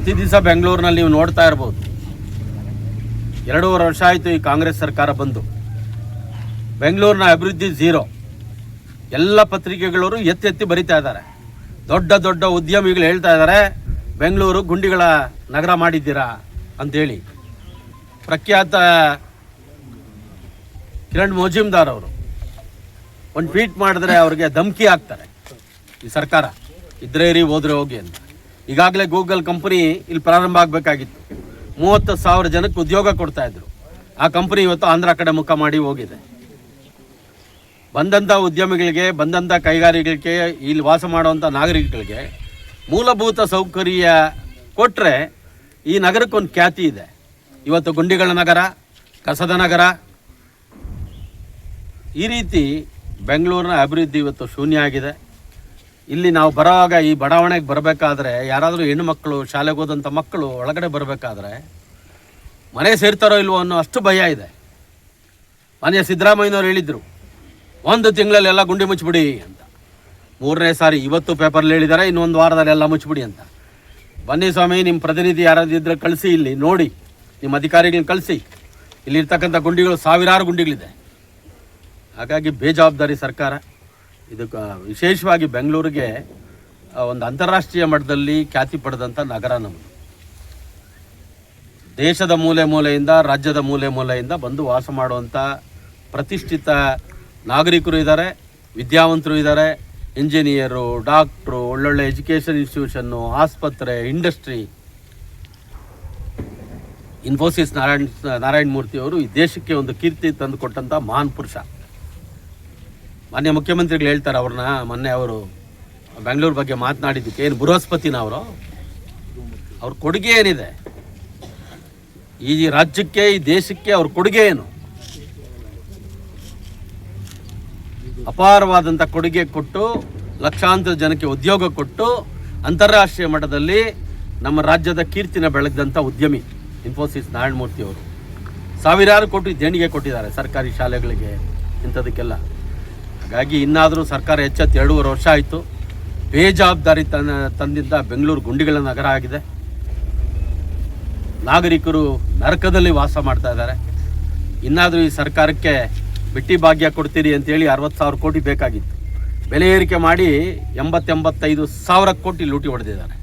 ಪ್ರತಿ ದಿವಸ ಬೆಂಗಳೂರಿನಲ್ಲಿ ನೀವು ನೋಡ್ತಾ ಇರ್ಬೋದು. ಎರಡೂವರೆ ವರ್ಷ ಆಯಿತು ಈ ಕಾಂಗ್ರೆಸ್ ಸರ್ಕಾರ ಬಂದು. ಬೆಂಗಳೂರಿನ ಅಭಿವೃದ್ಧಿ ಝೀರೋ. ಎಲ್ಲ ಪತ್ರಿಕೆಗಳವರು ಎತ್ತಿ ಎತ್ತಿ ಬರಿತಾ ಇದ್ದಾರೆ. ದೊಡ್ಡ ದೊಡ್ಡ ಉದ್ಯಮಿಗಳು ಹೇಳ್ತಾ ಇದ್ದಾರೆ, ಬೆಂಗಳೂರು ಗುಂಡಿಗಳ ನಗರ ಮಾಡಿದ್ದೀರಾ ಅಂಥೇಳಿ ಪ್ರಖ್ಯಾತ ಕಿರಣ್ ಮೋಜುಮ್ದಾರ್ ಅವರು ಒಂದು ಟ್ವೀಟ್ ಮಾಡಿದ್ರೆ ಅವ್ರಿಗೆ ಧಮಕಿ ಹಾಕ್ತಾರೆ ಈ ಸರ್ಕಾರ. ಇದ್ರೇರಿ ಹೋದ್ರೆ ಹೋಗಿ ಅಂತ. ಈಗಾಗಲೇ ಗೂಗಲ್ ಕಂಪನಿ ಇಲ್ಲಿ ಪ್ರಾರಂಭ ಆಗಬೇಕಾಗಿತ್ತು. ಮೂವತ್ತು ಸಾವಿರ ಜನಕ್ಕೆ ಉದ್ಯೋಗ ಕೊಡ್ತಾ ಇದ್ರು. ಆ ಕಂಪನಿ ಇವತ್ತು ಆಂಧ್ರ ಕಡೆ ಮುಖ ಮಾಡಿ ಹೋಗಿದೆ. ಬಂದಂಥ ಉದ್ಯಮಿಗಳಿಗೆ ಬಂದಂಥ ಕೈಗಾರಿಕೆಗಳಿಗೆ ಇಲ್ಲಿ ವಾಸ ಮಾಡುವಂಥ ನಾಗರಿಕರಿಗೆ ಮೂಲಭೂತ ಸೌಕರ್ಯ ಕೊಟ್ಟರೆ ಈ ನಗರಕ್ಕೊಂದು ಖ್ಯಾತಿ ಇದೆ. ಇವತ್ತು ಗುಂಡಿಗಳ ನಗರ, ಕಸದ ನಗರ, ಈ ರೀತಿ ಬೆಂಗಳೂರಿನ ಅಭಿವೃದ್ಧಿ ಇವತ್ತು ಶೂನ್ಯ ಆಗಿದೆ. ಇಲ್ಲಿ ನಾವು ಬರೋವಾಗ ಈ ಬಡಾವಣೆಗೆ ಬರಬೇಕಾದ್ರೆ ಯಾರಾದರೂ ಹೆಣ್ಣು ಮಕ್ಕಳು, ಶಾಲೆಗೆ ಹೋದಂಥ ಮಕ್ಕಳು ಒಳಗಡೆ ಬರಬೇಕಾದ್ರೆ ಮನೆ ಸೇರ್ತಾರೋ ಇಲ್ವೋ ಅನ್ನೋ ಅಷ್ಟು ಭಯ ಇದೆ. ಮನೆಯ ಸಿದ್ದರಾಮಯ್ಯನವ್ರು ಹೇಳಿದರು, ಒಂದು ತಿಂಗಳಲ್ಲೆಲ್ಲ ಗುಂಡಿ ಮುಚ್ಚಿಬಿಡಿ ಅಂತ. ಮೂರನೇ ಸಾರಿ ಇವತ್ತು ಪೇಪರ್ಲಿ ಹೇಳಿದ್ದಾರೆ, ಇನ್ನೊಂದು ವಾರದಲ್ಲಿ ಎಲ್ಲ ಮುಚ್ಚಿಬಿಡಿ ಅಂತ. ಬನ್ನಿ ಸ್ವಾಮಿ ನಿಮ್ಮ ಪ್ರತಿನಿಧಿ ಯಾರಾದ್ರೂ ಇದ್ರೆ ಕಳಿಸಿ ಇಲ್ಲಿ, ನೋಡಿ. ನಿಮ್ಮ ಅಧಿಕಾರಿಗಳನ್ನ ಕಳಿಸಿ. ಇಲ್ಲಿರ್ತಕ್ಕಂಥ ಗುಂಡಿಗಳು ಸಾವಿರಾರು ಗುಂಡಿಗಳಿದೆ. ಹಾಗಾಗಿ ಬೇಜವಾಬ್ದಾರಿ ಸರ್ಕಾರ. ಇದಕ್ಕೆ ವಿಶೇಷವಾಗಿ ಬೆಂಗಳೂರಿಗೆ ಒಂದು ಅಂತಾರಾಷ್ಟ್ರೀಯ ಮಟ್ಟದಲ್ಲಿ ಖ್ಯಾತಿ ಪಡೆದಂಥ ನಗರ ನಮ್ಮದು ದೇಶದ ಮೂಲೆ ಮೂಲೆಯಿಂದ ರಾಜ್ಯದ ಮೂಲೆ ಮೂಲೆಯಿಂದ ಬಂದು ವಾಸ ಮಾಡುವಂಥ ಪ್ರತಿಷ್ಠಿತ ನಾಗರಿಕರು ಇದ್ದಾರೆ ವಿದ್ಯಾವಂತರು ಇದ್ದಾರೆ ಇಂಜಿನಿಯರು, ಡಾಕ್ಟ್ರು, ಒಳ್ಳೊಳ್ಳೆ ಎಜುಕೇಷನ್ ಇನ್ಸ್ಟಿಟ್ಯೂಷನ್ನು, ಆಸ್ಪತ್ರೆ, ಇಂಡಸ್ಟ್ರಿ. ಇನ್ಫೋಸಿಸ್ ನಾರಾಯಣ್ ನಾರಾಯಣ ಮೂರ್ತಿ ಅವರು ಈ ದೇಶಕ್ಕೆ ಒಂದು ಕೀರ್ತಿ ತಂದುಕೊಟ್ಟಂಥ ಮಹಾನ್ ಪುರುಷ. ಮಾನ್ಯ ಮುಖ್ಯಮಂತ್ರಿಗಳು ಹೇಳ್ತಾರೆ ಅವ್ರನ್ನ, ಮೊನ್ನೆ ಅವರು ಬೆಂಗಳೂರು ಬಗ್ಗೆ ಮಾತನಾಡಿದ್ದಕ್ಕೆ, ಏನು ಬೃಹಸ್ಪತಿನ ಅವರು? ಅವ್ರ ಕೊಡುಗೆ ಏನಿದೆ? ಈ ರಾಜ್ಯಕ್ಕೆ, ಈ ದೇಶಕ್ಕೆ ಅವ್ರ ಕೊಡುಗೆ ಏನು? ಅಪಾರವಾದಂಥ ಕೊಡುಗೆ ಕೊಟ್ಟು, ಲಕ್ಷಾಂತರ ಜನಕ್ಕೆ ಉದ್ಯೋಗ ಕೊಟ್ಟು, ಅಂತಾರಾಷ್ಟ್ರೀಯ ಮಟ್ಟದಲ್ಲಿ ನಮ್ಮ ರಾಜ್ಯದ ಕೀರ್ತಿನ ಬೆಳೆದಂಥ ಉದ್ಯಮಿ ಇನ್ಫೋಸಿಸ್ ನಾರಾಯಣಮೂರ್ತಿ ಅವರು. ಸಾವಿರಾರು ಕೋಟಿ ದೇಣಿಗೆ ಕೊಟ್ಟಿದ್ದಾರೆ ಸರ್ಕಾರಿ ಶಾಲೆಗಳಿಗೆ ಇಂಥದಕ್ಕೆಲ್ಲ. ಹಾಗಾಗಿ ಇನ್ನಾದರೂ ಸರ್ಕಾರ ಎಚ್ಚೆತ್ತು ಎರಡೂವರೆ ವರ್ಷ ಆಯಿತು. ಬೇಜವಾಬ್ದಾರಿ ತನ್ನ ತಂದಿದ್ದ ಬೆಂಗಳೂರು ಗುಂಡಿಗಳ ನಗರ ಆಗಿದೆ. ನಾಗರಿಕರು ನರಕದಲ್ಲಿ ವಾಸ ಮಾಡ್ತಾ ಇದ್ದಾರೆ. ಇನ್ನಾದರೂ ಈ ಸರ್ಕಾರಕ್ಕೆ ಬಿಟ್ಟಿ ಭಾಗ್ಯ ಕೊಡ್ತೀರಿ ಅಂತೇಳಿ ಅರವತ್ತು ಸಾವಿರ ಕೋಟಿ ಬೇಕಾಗಿತ್ತು. ಬೆಲೆ ಏರಿಕೆ ಮಾಡಿ ಎಂಬತ್ತೆಂಬತ್ತೈದು ಸಾವಿರ ಕೋಟಿ ಲೂಟಿ ಹೊಡೆದಿದ್ದಾರೆ.